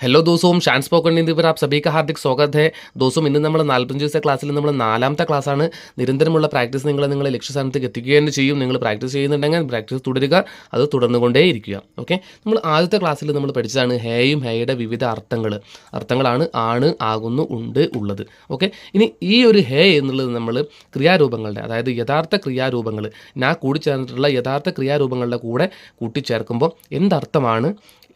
Hello ദിവസവും Shaan spoken India ഇവർ ആ സഭയ്ക്ക് ഹാർദിക് സ്വാഗതം ഹേ ദിവസവും ഇന്ന് നമ്മൾ നാൽപ്പത്തഞ്ച് ദിവസത്തെ ക്ലാസ്സിൽ നമ്മൾ നാലാമത്തെ ക്ലാസ്സാണ് നിരന്തരമുള്ള പ്രാക്ടീസ് നിങ്ങൾ നിങ്ങൾ ലക്ഷ്യസ്ഥാനത്തേക്ക് എത്തിക്കുക തന്നെ ചെയ്യും നിങ്ങൾ പ്രാക്ടീസ് ചെയ്യുന്നുണ്ടെങ്കിൽ പ്രാക്ടീസ് തുടരുക അത് തുടർന്നുകൊണ്ടേ ഇരിക്കുക ഓക്കെ നമ്മൾ ആദ്യത്തെ ക്ലാസ്സിൽ നമ്മൾ പഠിച്ചതാണ് ഹേയും ഹേയുടെ വിവിധ അർത്ഥങ്ങൾ അർത്ഥങ്ങളാണ് ആണ് ആകുന്നു ഉണ്ട് ഉള്ളത് ഓക്കെ ഇനി ഈ ഒരു ഹേ എന്നുള്ളത് നമ്മൾ ക്രിയാരൂപങ്ങളുടെ അതായത് യഥാർത്ഥ ക്രിയാരൂപങ്ങൾ ഞാൻ കൂടിച്ചേർന്നിട്ടുള്ള യഥാർത്ഥ ക്രിയാരൂപങ്ങളുടെ കൂടെ കൂട്ടിച്ചേർക്കുമ്പോൾ എന്തർത്ഥമാണ്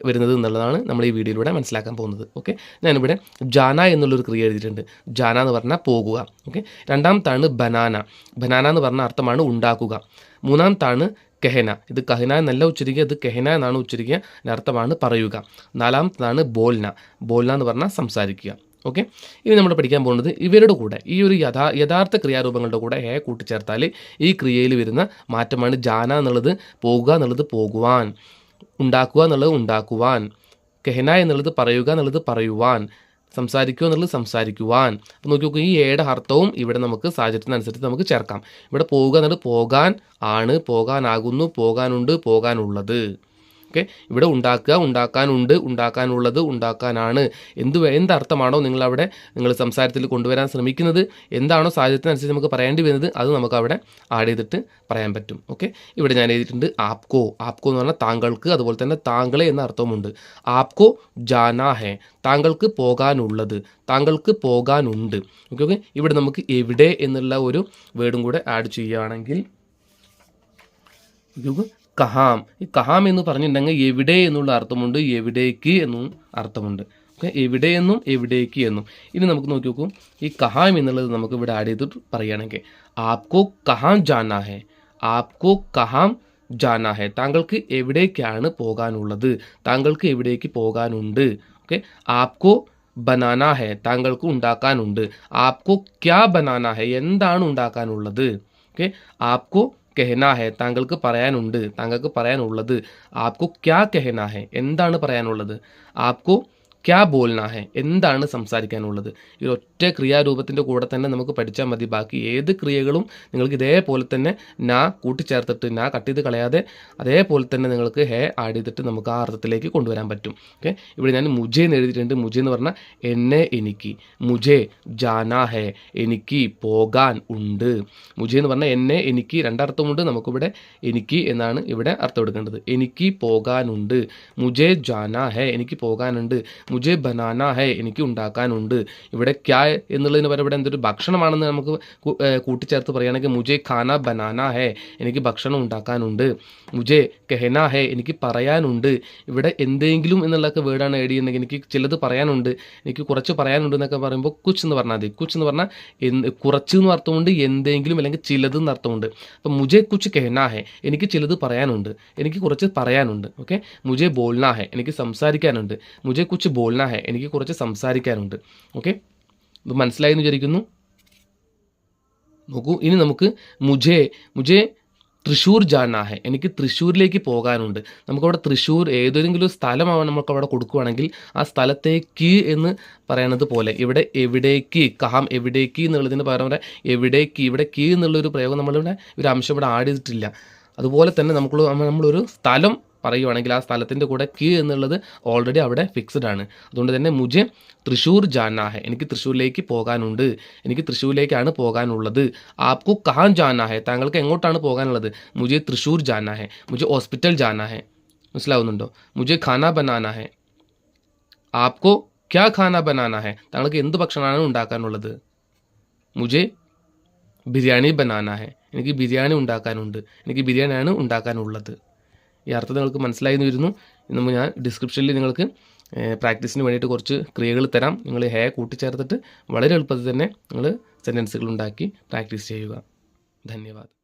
വരുന്നത് എന്നുള്ളതാണ് നമ്മൾ ഈ വീഡിയോയിലൂടെ മനസ്സിലാക്കാൻ പോകുന്നത്. ഓക്കെ ഞാനിവിടെ ജാന എന്നുള്ളൊരു ക്രിയ എഴുതിയിട്ടുണ്ട്. ജാന എന്ന് പറഞ്ഞാൽ പോകുക. Okay രണ്ടാമത്താണ് banana. ബനാന എന്ന് പറഞ്ഞ അർത്ഥമാണ് ഉണ്ടാക്കുക. മൂന്നാമത്താണ് കെഹന. ഇത് കഹന എന്നല്ല ഉച്ചരിക്കുക ഇത് കെഹന എന്നാണ് ഉച്ചരിക്കുക അർത്ഥമാണ് പറയുക. നാലാമത്തതാണ് ബോൽന. ബോൽന എന്ന് പറഞ്ഞാൽ സംസാരിക്കുക. ഓക്കെ ഇനി നമ്മൾ പഠിക്കാൻ പോകുന്നത് ഇവരുടെ കൂടെ ഈ ഒരു യഥാ യഥാർത്ഥ ക്രിയാരൂപങ്ങളുടെ കൂടെ ഹേ കൂട്ടിച്ചേർത്താൽ ഈ ക്രിയയിൽ വരുന്ന മാറ്റമാണ് ജാന എന്നുള്ളത് പോകുക എന്നുള്ളത് പോകുവാൻ. ഉണ്ടാക്കുക എന്നുള്ളത് ഉണ്ടാക്കുവാൻ. കെഹന എന്നുള്ളത് പറയുക എന്നുള്ളത് പറയുവാൻ. സംസാരിക്കുക എന്നുള്ളത് സംസാരിക്കുവാൻ. അപ്പോൾ നോക്കി നോക്കുക ഈ ഏടെ അർത്ഥവും ഇവിടെ നമുക്ക് സാഹചര്യത്തിനനുസരിച്ച് നമുക്ക് ചേർക്കാം. ഇവിടെ പോവുക എന്നുള്ളത് പോകാൻ ആണ് പോകാനാകുന്നു പോകാനുണ്ട് പോകാനുള്ളത്. ഓക്കെ? ഇവിടെ ഉണ്ടാക്കുക ഉണ്ടാക്കാനുണ്ട് ഉണ്ടാക്കാനുള്ളത് ഉണ്ടാക്കാനാണ്. എന്ത് എന്തർത്ഥമാണോ നിങ്ങളവിടെ നിങ്ങൾ സംസാരത്തിൽ കൊണ്ടുവരാൻ ശ്രമിക്കുന്നത്? എന്താണോ സാഹചര്യത്തിനനുസരിച്ച് നമുക്ക് പറയേണ്ടി വരുന്നത്? അത് നമുക്ക് അവിടെ ആഡ് ചെയ്തിട്ട് പറയാൻ പറ്റും. ഓക്കെ? ഇവിടെ ഞാൻ എഴുതിയിട്ടുണ്ട് ആപ്കോ. ആപ്കോ എന്ന് പറഞ്ഞാൽ താങ്കൾക്ക് അതുപോലെ തന്നെ താങ്കളെ എന്ന അർത്ഥവുമുണ്ട്. ആപ്കോ ജാനാ ഹേ. താങ്കൾക്ക് പോകാനുള്ളത്. താങ്കൾക്ക് പോകാനുണ്ട്. Okay okay? ഇവിടെ നമുക്ക് എവിടെ എന്നുള്ള ഒരു വേർഡും കൂടെ ആഡ് ചെയ്യുകയാണെങ്കിൽ കഹാം. ഈ കഹാം എന്ന് പറഞ്ഞിട്ടുണ്ടെങ്കിൽ എവിടെ എന്നുള്ള അർത്ഥമുണ്ട് എവിടേക്ക് എന്നും അർത്ഥമുണ്ട്. ഓക്കെ എവിടെ എന്നും എവിടേക്ക് എന്നും. ഇനി നമുക്ക് നോക്കി നോക്കൂ. ഈ കഹാം എന്നുള്ളത് നമുക്ക് ഇവിടെ ആഡ് ചെയ്തിട്ട് പറയുകയാണെങ്കിൽ ആപ്കോ കഹാം ജാനാ ഹെ? ആപ്കോ കഹാം ജാനാ ഹെ? താങ്കൾക്ക് എവിടേക്കാണ് പോകാനുള്ളത്? താങ്കൾക്ക് എവിടേക്ക് പോകാനുണ്ട്? ഓക്കെ ആപ്കോ ബനാന ഹെ? താങ്കൾക്ക് ഉണ്ടാക്കാനുണ്ട്. ആപ്കോ ക്യാ ബനാന ഹെ? എന്താണ് ഉണ്ടാക്കാനുള്ളത്? ഓക്കെ ആപ്കോ കെഹന ഹെ താങ്കൾക്ക് പറയാനുണ്ട് താങ്കൾക്ക് പറയാനുള്ളത്. ആപ്കോ ക്യാ കെഹന ഹെ എന്താണ് പറയാനുള്ളത്? ആപ്കോ ക്യാ ബോൽനാ ഹെ? എന്താണ് സംസാരിക്കാനുള്ളത്? ഈ ഒറ്റ ക്രിയാരൂപത്തിന്റെ കൂടെ തന്നെ നമുക്ക് പഠിച്ചാൽ മതി. ബാക്കി ഏത് ക്രിയകളും നിങ്ങൾക്ക് ഇതേപോലെ തന്നെ നാ കൂട്ടിച്ചേർത്തിട്ട് നാ കട്ട് ചെയ്ത് കളയാതെ അതേപോലെ തന്നെ നിങ്ങൾക്ക് ഹേ ആഡ് ചെയ്തിട്ട് നമുക്ക് ആ അർത്ഥത്തിലേക്ക് കൊണ്ടുവരാൻ പറ്റും. ഓക്കെ? ഇവിടെ ഞാൻ മുജേ എന്ന് എഴുതിയിട്ടുണ്ട്. മുജേ എന്ന് പറഞ്ഞാൽ എന്നെ എനിക്ക്. മുജേ ജാനാ ഹേ എനിക്ക് പോകാൻ ഉണ്ട്. മുജേ എന്ന് പറഞ്ഞാൽ എന്നെ എനിക്ക് രണ്ടർത്ഥമുണ്ട്. നമുക്കിവിടെ എനിക്ക് എന്നാണ് ഇവിടെ അർത്ഥം എടുക്കേണ്ടത് എനിക്ക് പോകാനുണ്ട്. മുജേ ജാനാ ഹേ എനിക്ക് പോകാനുണ്ട്. മുജെ ബനാന ഹേ എനിക്ക് ഉണ്ടാക്കാനുണ്ട്. ഇവിടെ ക്യാ എന്നുള്ളതിന് പകരം ഇവിടെ എന്തൊരു ഭക്ഷണമാണെന്ന് നമുക്ക് കൂട്ടിച്ചേർത്ത് പറയുകയാണെങ്കിൽ മുജെ ഖാന ബനാന ഹേ എനിക്ക് ഭക്ഷണം ഉണ്ടാക്കാനുണ്ട്. മുജെ കെഹന ഹേ എനിക്ക് പറയാനുണ്ട്. ഇവിടെ എന്തെങ്കിലും എന്നുള്ളതൊക്കെ വേർഡാണ് ഏഡ് ചെയ്യുന്നെങ്കിൽ എനിക്ക് ചിലത് പറയാനുണ്ട്. എനിക്ക് കുറച്ച് പറയാനുണ്ട് എന്നൊക്കെ പറയുമ്പോൾ കുച്ച് എന്ന് പറഞ്ഞാൽ മതി. കുച്ച് എന്ന് പറഞ്ഞാൽ എന്ത് കുറച്ച് എന്ന് അർത്ഥമുണ്ട് എന്തെങ്കിലും അല്ലെങ്കിൽ ചിലത് എന്ന് അർത്ഥമുണ്ട്. അപ്പം മുജെ കുച്ച് കെഹന ഹേ എനിക്ക് ചിലത് പറയാനുണ്ട്. എനിക്ക് കുറച്ച് പറയാനുണ്ട്. ഓക്കെ? മുജെ ബോൾന ഹേ എനിക്ക് സംസാരിക്കാനുണ്ട്. മുജെ കുച്ച് ബോൽന ഹെ എനിക്ക് കുറച്ച് സംസാരിക്കാനുണ്ട്. ഓക്കെ? ഇത് മനസ്സിലായി എന്ന് വിചാരിക്കുന്നു? നോക്കൂ ഇനി നമുക്ക് മുജേ മുജേ തൃശ്ശൂർ ജാനാ ഹെ. എനിക്ക് തൃശ്ശൂരിലേക്ക് പോകാനുണ്ട്. നമുക്കവിടെ തൃശ്ശൂർ ഏതെങ്കിലും സ്ഥലമാണ് നമുക്ക് അവിടെ കൊടുക്കുകയാണെങ്കിൽ ആ സ്ഥലത്തേക്ക് എന്ന് പറയണത് പോലെ ഇവിടെ എവിടേക്ക് കഹാം എവിടേക്ക് എന്നുള്ളതിന് പകരം ഇവിടെ എവിടേക്ക് ഇവിടെ കീ എന്നുള്ളൊരു പ്രയോഗം നമ്മളിവിടെ ഒരു അംശം ഇവിടെ ആഡ് ചെയ്തിട്ടില്ല. അതുപോലെ തന്നെ നമുക്ക് നമ്മളൊരു സ്ഥലം പറയുവാണെങ്കിൽ ആ സ്ഥലത്തിന്റെ കൂടെ കി എന്നുള്ളത് ഓൾറെഡി അവിടെ ഫിക്സ്ഡ് ആണ്. അതുകൊണ്ട് തന്നെ മുജെ തൃശ്ശൂർ ജാനാ ഹെ എനിക്ക് തൃശ്ശൂരിലേക്ക് പോകാനുണ്ട്. എനിക്ക് തൃശ്ശൂരിലേക്കാണ് പോകാനുള്ളത്. ആപ്കു കഹാൻ ജാനാഹെ. താങ്കൾക്ക് എങ്ങോട്ടാണ് പോകാനുള്ളത്? മുജെ തൃശ്ശൂർ ജാനാഹെ. മുജെ ഹോസ്പിറ്റൽ ജാനാഹെ. മനസ്സിലാവുന്നുണ്ടോ? മുജെ ഖാന ബനാനാഹെ. ആപ്കോ ക്യാ ഖാന ബനാനാഹെ? താങ്കൾക്ക് എന്ത് ഭക്ഷണമാണ് ഉണ്ടാക്കാനുള്ളത്? മുജെ ബിരിയാണി ബനാനാഹെ. എനിക്ക് ബിരിയാണി ഉണ്ടാക്കാനുണ്ട്. എനിക്ക് ബിരിയാണിയാണ് ഉണ്ടാക്കാനുള്ളത്. ഈ അർത്ഥം നിങ്ങൾക്ക് മനസ്സിലായി എന്ന് വരുന്നു ഇന്ന് ഞാൻ ഡിസ്ക്രിപ്ഷനിൽ നിങ്ങൾക്ക് പ്രാക്ടീസിന് വേണ്ടിയിട്ട് കുറച്ച് ക്രിയകൾ തരാം. നിങ്ങൾ ഹേ കൂട്ടിച്ചേർത്തിട്ട് വളരെ എളുപ്പത്തിൽ തന്നെ നിങ്ങൾ സെന്റൻസുകൾ ഉണ്ടാക്കി പ്രാക്ടീസ് ചെയ്യുക. ധന്യവാദം.